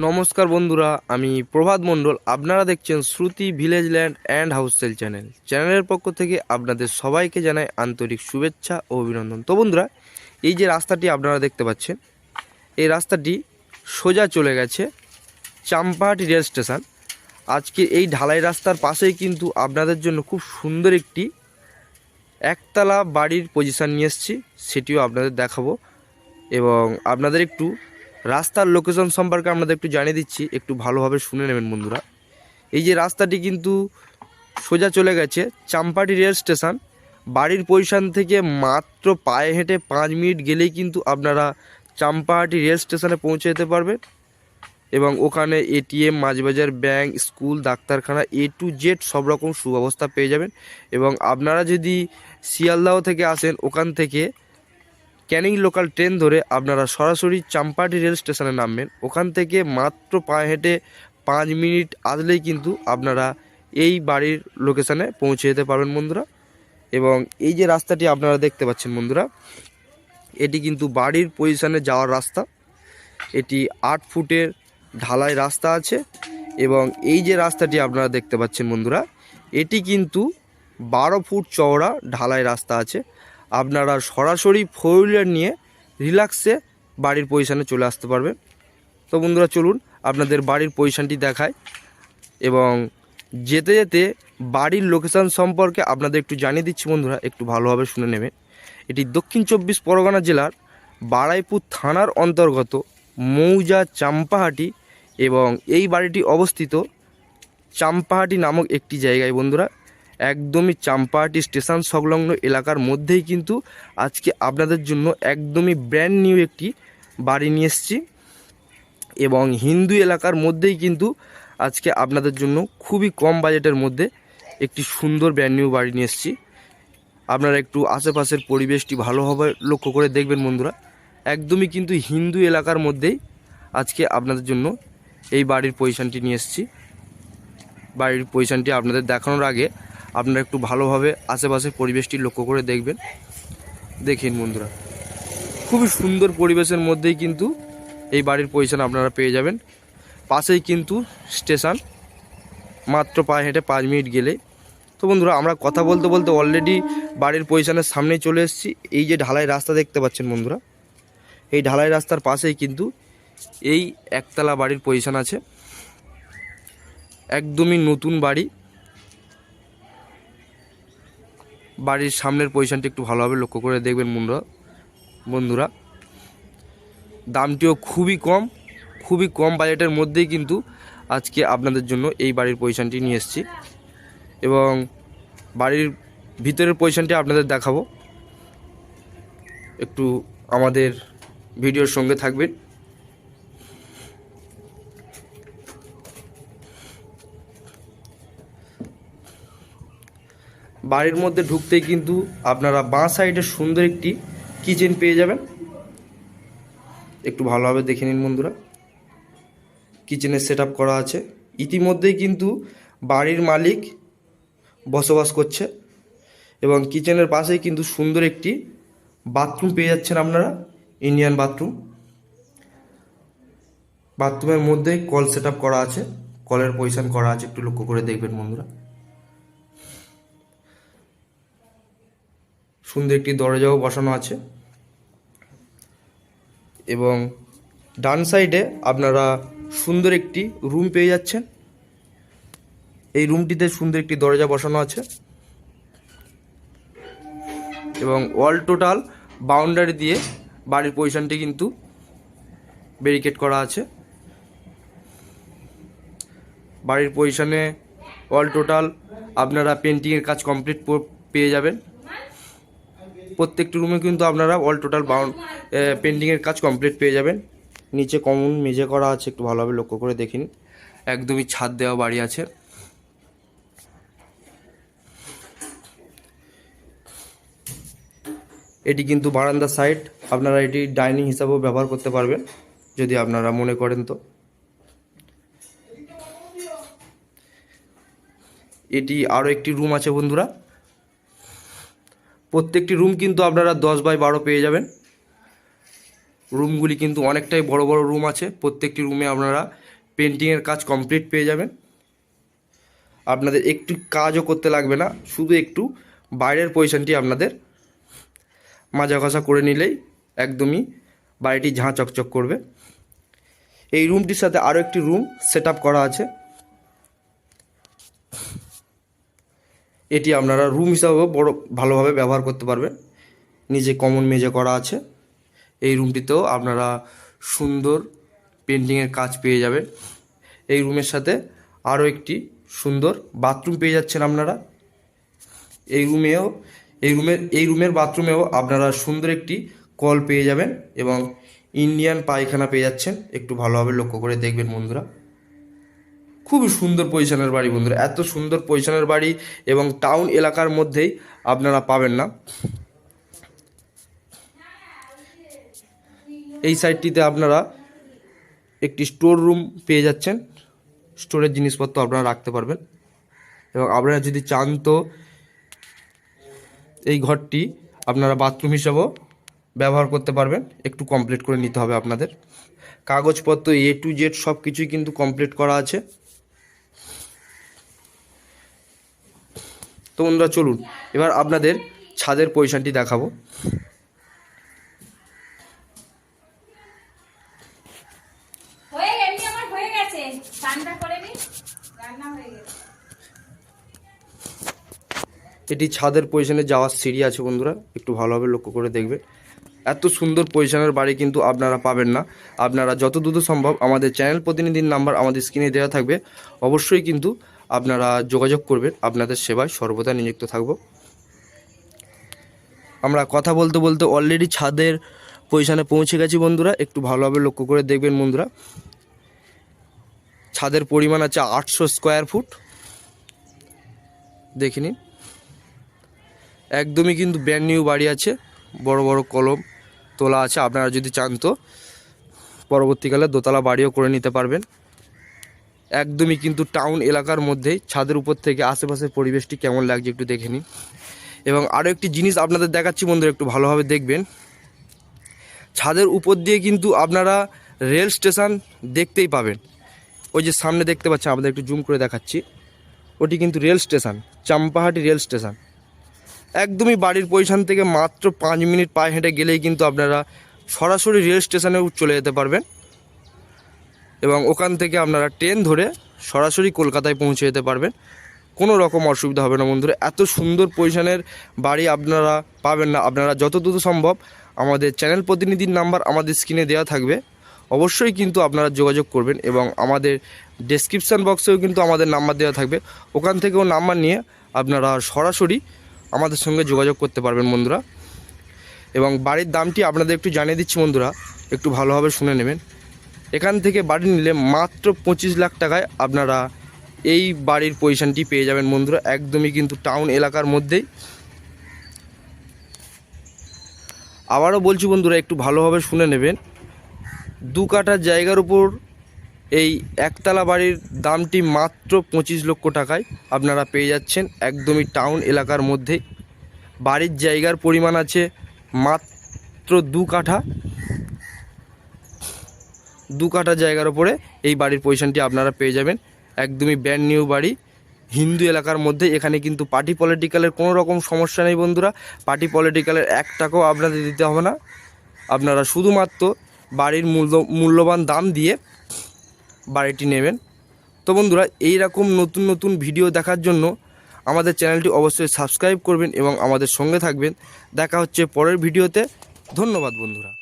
নমস্কার বন্ধুরা, আমি প্রভাত মণ্ডল। আপনারা দেখছেন শ্রুতি ভিলেজ ল্যান্ড অ্যান্ড হাউসেল চ্যানেল। চ্যানেলের পক্ষ থেকে আপনাদের সবাইকে জানাই আন্তরিক শুভেচ্ছা ও অভিনন্দন। তো বন্ধুরা, এই যে রাস্তাটি আপনারা দেখতে পাচ্ছেন, এই রাস্তাটি সোজা চলে গেছে চাম্পাহাটি রেল স্টেশন। আজকে এই ঢালাই রাস্তার পাশেই কিন্তু আপনাদের জন্য খুব সুন্দর একটি একতলা বাড়ির পজিশন নিয়ে এসেছি, সেটিও আপনাদের দেখাবো। এবং আপনাদের একটু রাস্তার লোকেশন সম্পর্কে আপনাদের একটু জানিয়ে দিচ্ছি, একটু ভালোভাবে শুনে নেবেন বন্ধুরা। এই যে রাস্তাটি কিন্তু সোজা চলে গেছে চাম্পাটি রেল স্টেশন। বাড়ির পজিশন থেকে মাত্র পায়ে হেঁটে পাঁচ মিনিট গেলেই কিন্তু আপনারা চাম্পাহাটি রেল স্টেশনে পৌঁছে যেতে পারবেন এবং ওখানে এটিএম, মাঝবাজার ব্যাংক, স্কুল, ডাক্তারখানা এ টু জেড সব রকম সুব্যবস্থা পেয়ে যাবেন। এবং আপনারা যদি শিয়ালদাহ থেকে আসেন, ওখান থেকে ক্যানিং লোকাল ট্রেন ধরে আপনারা সরাসরি চাম্পাটি রেল স্টেশনে নামবেন। ওখান থেকে মাত্র পায়ে হেঁটে পাঁচ মিনিট আসলেই কিন্তু আপনারা এই বাড়ির লোকেশানে পৌঁছে যেতে পারবেন বন্ধুরা। এবং এই যে রাস্তাটি আপনারা দেখতে পাচ্ছেন বন্ধুরা, এটি কিন্তু বাড়ির পজিশানে যাওয়ার রাস্তা। এটি আট ফুটের ঢালাই রাস্তা আছে এবং এই যে রাস্তাটি আপনারা দেখতে পাচ্ছেন বন্ধুরা, এটি কিন্তু বারো ফুট চওড়া ঢালাই রাস্তা আছে। আপনারা সরাসরি ফোর হুইলার নিয়ে রিল্যাক্সে বাড়ির পজিশানে চলে আসতে পারবেন। তো বন্ধুরা, চলুন আপনাদের বাড়ির পজিশানটি দেখায় এবং যেতে যেতে বাড়ির লোকেশান সম্পর্কে আপনাদের একটু জানিয়ে দিচ্ছি বন্ধুরা, একটু ভালোভাবে শুনে নেবেন এটি দক্ষিণ চব্বিশ পরগনা জেলার বাড়াইপুর থানার অন্তর্গত মৌজা চাম্পাহাটি এবং এই বাড়িটি অবস্থিত চাম্পাহাটি নামক একটি জায়গায় বন্ধুরা। একদমই চাম্পাহাটি স্টেশন সংলগ্ন এলাকার মধ্যেই কিন্তু আজকে আপনাদের জন্য একদমই ব্র্যান্ড নিউ একটি বাড়ি নিয়ে এসেছি। এবং হিন্দু এলাকার মধ্যেই কিন্তু আজকে আপনাদের জন্য খুবই কম বাজেটের মধ্যে একটি সুন্দর ব্র্যান্ড নিউ বাড়ি নিয়ে এসেছি। আপনারা একটু আশেপাশের পরিবেশটি ভালোভাবে লক্ষ্য করে দেখবেন বন্ধুরা। একদমই কিন্তু হিন্দু এলাকার মধ্যেই আজকে আপনাদের জন্য এই বাড়ির পজিশানটি নিয়ে এসেছি। বাড়ির পজিশানটি আপনাদের দেখানোর আগে আপনারা একটু ভালোভাবে আশেপাশের পরিবেশটি লক্ষ্য করে দেখবেন। দেখেন বন্ধুরা, খুবই সুন্দর পরিবেশের মধ্যেই কিন্তু এই বাড়ির পজিশন আপনারা পেয়ে যাবেন। পাশেই কিন্তু স্টেশন, মাত্র পায়ে হেঁটে পাঁচ মিনিট গেলে তো বন্ধুরা, আমরা কথা বলতে বলতে অলরেডি বাড়ির পজিশনের সামনেই চলে এসেছি। এই যে ঢালাই রাস্তা দেখতে পাচ্ছেন বন্ধুরা, এই ঢালাই রাস্তার পাশেই কিন্তু এই একতলা বাড়ির পজিশন আছে। একদমই নতুন বাড়ি। বাড়ির সামনের পজিশনটি একটু ভালোভাবে লক্ষ্য করে দেখবেন বন্ধুরা বন্ধুরা। দামটিও খুবই কম খুবই কম বাজেটের মধ্যেই কিন্তু আজকে আপনাদের জন্য এই বাড়ির পজিশনটি নিয়ে এসেছি। এবং বাড়ির ভিতরের পজিশনটি আপনাদের দেখাবো। একটু আমাদের ভিডিওর সঙ্গে থাকবেন। বাড়ির মধ্যে ঢুকতেই কিন্তু আপনারা বাঁ সাইডে সুন্দর একটি কিচেন পেয়ে যাবেন। একটু ভালোভাবে দেখে নিন বন্ধুরা। কিচেনের সেট করা আছে। ইতিমধ্যেই কিন্তু বাড়ির মালিক বসবাস করছে এবং কিচেনের পাশেই কিন্তু সুন্দর একটি বাথরুম পেয়ে যাচ্ছেন আপনারা, ইন্ডিয়ান বাথরুম। বাথরুমের মধ্যে কল সেট করা আছে। কলের পজিশন করা আছে, একটু লক্ষ্য করে দেখবেন বন্ধুরা। সুন্দর একটি দরজাও বসানো আছে। এবং ডান সাইডে আপনারা সুন্দর একটি রুম পেয়ে যাচ্ছেন। এই রুমটিতে সুন্দর একটি দরজা বসানো আছে। এবং অল টোটাল বাউন্ডারি দিয়ে বাড়ির পজিশনটি কিন্তু ব্যারিকেড করা আছে। বাড়ির পজিশনে অল টোটাল আপনারা পেন্টিংয়ের কাজ কমপ্লিট পেয়ে যাবেন। প্রত্যেকটি রুমে কিন্তু আপনারা অল টোটাল বাউন্ড পেন্টিংয়ের কাজ কমপ্লিট পেয়ে যাবেন। নিচে কমন মেঝে করা আছে, একটু ভালোভাবে লক্ষ্য করে দেখিন একদমই ছাদ দেওয়া বাড়ি আছে। এটি কিন্তু বারান্দা সাইড আপনারা এটি ডাইনিং হিসাবেও ব্যবহার করতে পারবেন, যদি আপনারা মনে করেন তো। এটি আরও একটি রুম আছে বন্ধুরা। প্রত্যেকটি রুম কিন্তু আপনারা দশ বাই বারো পেয়ে যাবেন। রুমগুলি কিন্তু অনেকটাই বড় বড় রুম আছে। প্রত্যেকটি রুমে আপনারা পেন্টিংয়ের কাজ কমপ্লিট পেয়ে যাবেন। আপনাদের একটু কাজও করতে লাগবে না, শুধু একটু বাইরের পজিশনটি আপনাদের মাজা ঘষা করে নিলেই একদমই বাড়িটি ঝাঁ চকচক করবে। এই রুমটির সাথে আরও একটি রুম সেট করা আছে। এটি আপনারা রুম হিসাবেও বড় ভালোভাবে ব্যবহার করতে পারবেন। নিচে কমন মেজে করা আছে। এই রুমটিতেও আপনারা সুন্দর পেন্টিংয়ের কাজ পেয়ে যাবেন। এই রুমের সাথে আরও একটি সুন্দর বাথরুম পেয়ে যাচ্ছেন আপনারা। এই রুমেও এই রুমের এই রুমের বাথরুমেও আপনারা সুন্দর একটি কল পেয়ে যাবেন এবং ইন্ডিয়ান পায়খানা পেয়ে যাচ্ছেন। একটু ভালোভাবে লক্ষ্য করে দেখবেন বন্ধুরা। খুবই সুন্দর পজিশনের বাড়ি বন্ধুরা, এত সুন্দর পজিশনের বাড়ি এবং টাউন এলাকার মধ্যেই আপনারা পাবেন না। এই সাইডটিতে আপনারা একটি স্টোর রুম পেয়ে যাচ্ছেন। স্টোরের জিনিসপত্র আপনারা রাখতে পারবেন এবং আপনারা যদি চান তো এই ঘরটি আপনারা বাথরুম হিসাবেও ব্যবহার করতে পারবেন, একটু কমপ্লিট করে নিতে হবে আপনাদের। কাগজপত্র এ টু জেড সব কিছুই কিন্তু কমপ্লিট করা আছে। তো বন্ধুরা চলুন। এবার আপনাদের ছাদের পজিশনটি দেখাবো। এটি ছাদের পজিশনে যাওয়ার সিঁড়ি আছে বন্ধুরা একটু ভালোভাবে লক্ষ্য করে দেখবে। এত সুন্দর পজিশনের বাড়ি কিন্তু আপনারা পাবেন না। আপনারা যত দ্রুত সম্ভব আমাদের চ্যানেল প্রতিনিধির নাম্বার আমাদের স্ক্রিনে দেওয়া থাকবে। অবশ্যই কিন্তু আপনারা যোগাযোগ করবেন। আপনাদের সেবায় সর্বদা নিযুক্ত থাকব। আমরা কথা বলতে বলতে অলরেডি ছাদের পজিশানে পৌঁছে গেছি বন্ধুরা। একটু ভালোভাবে লক্ষ্য করে দেখবেন বন্ধুরা। ছাদের পরিমাণ আছে আটশো স্কোয়ার ফুট দেখে নিন। একদমই কিন্তু ব্র্যান্ড নিউ বাড়ি আছে। বড় বড় কলম তোলা আছে। আপনারা যদি চান তো পরবর্তীকালে দোতলা বাড়িও করে নিতে পারবেন। একদমই কিন্তু টাউন এলাকার মধ্যেই ছাদের উপর থেকে আশেপাশের পরিবেশটি কেমন লাগছে একটু দেখে নিন। এবং আরও একটি জিনিস আপনাদের দেখাচ্ছি বন্ধুরা, একটু ভালোভাবে দেখবেন। ছাদের উপর দিয়ে কিন্তু আপনারা রেল স্টেশন দেখতেই পাবেন। ওই যে সামনে দেখতে পাচ্ছেন আমাদের একটু জুম করে দেখাচ্ছি। ওটি কিন্তু rail station, Champahati rail station. একদমই বাড়ির পজিশন থেকে মাত্র পাঁচ মিনিট পায়ে হেঁটে গেলেই কিন্তু আপনারা সরাসরি রেল স্টেশনেও চলে যেতে পারবেন। এবং ওখান থেকে আপনারা ট্রেন ধরে সরাসরি কলকাতায় পৌঁছে যেতে পারবেন। কোনো রকম অসুবিধা হবে না বন্ধুরা। এত সুন্দর পজিশনের বাড়ি আপনারা পাবেন না। আপনারা যত দ্রুত সম্ভব আমাদের চ্যানেল প্রতিনিধির নাম্বার আমাদের স্ক্রিনে দেওয়া থাকবে। অবশ্যই কিন্তু আপনারা যোগাযোগ করবেন এবং আমাদের ডেসক্রিপশান বক্সেও কিন্তু আমাদের নাম্বার দেওয়া থাকবে। ওখান থেকেও নাম্বার নিয়ে আপনারা সরাসরি আমাদের সঙ্গে যোগাযোগ করতে পারবেন বন্ধুরা। এবং বাড়ির দামটি আপনাদের একটু জানিয়ে দিচ্ছি বন্ধুরা। একটু ভালোভাবে শুনে নেবেন। এখান থেকে বাড়ি নিলে মাত্র পঁচিশ লাখ টাকায় আপনারা এই বাড়ির পজিশনটি পেয়ে যাবেন বন্ধুরা, একদমই কিন্তু টাউন এলাকার মধ্যেই। আবারও বলছি বন্ধুরা, একটু ভালোভাবে শুনে নেবেন। দু কাঠার জায়গার উপর এই একতলা বাড়ির দামটি মাত্র পঁচিশ লক্ষ টাকায় আপনারা পেয়ে যাচ্ছেন, একদমই টাউন এলাকার মধ্যেই। বাড়ির জায়গার পরিমাণ আছে মাত্র দু কাঠা। দু কাঠা জায়গার ওপরে এই বাড়ির পজিশনটি আপনারা পেয়ে যাবেন। একদমই ব্র্যান্ড নিউ বাড়ি। হিন্দু এলাকার মধ্যে এখানে কিন্তু পার্টি পলিটিক্যালের কোনো রকম সমস্যা নেই বন্ধুরা। পার্টি পলিটিক্যালের এক টাকাও আপনাদের দিতে হবে না। আপনারা শুধুমাত্র বাড়ির মূল্য, মূল্যবান দাম দিয়ে বাড়িটি নেবেন। তো বন্ধুরা এই রকম নতুন নতুন ভিডিও দেখার জন্য আমাদের চ্যানেলটি অবশ্যই সাবস্ক্রাইব করবেন এবং আমাদের সঙ্গে থাকবেন। দেখা হচ্ছে পরের ভিডিওতে ধন্যবাদ বন্ধুরা।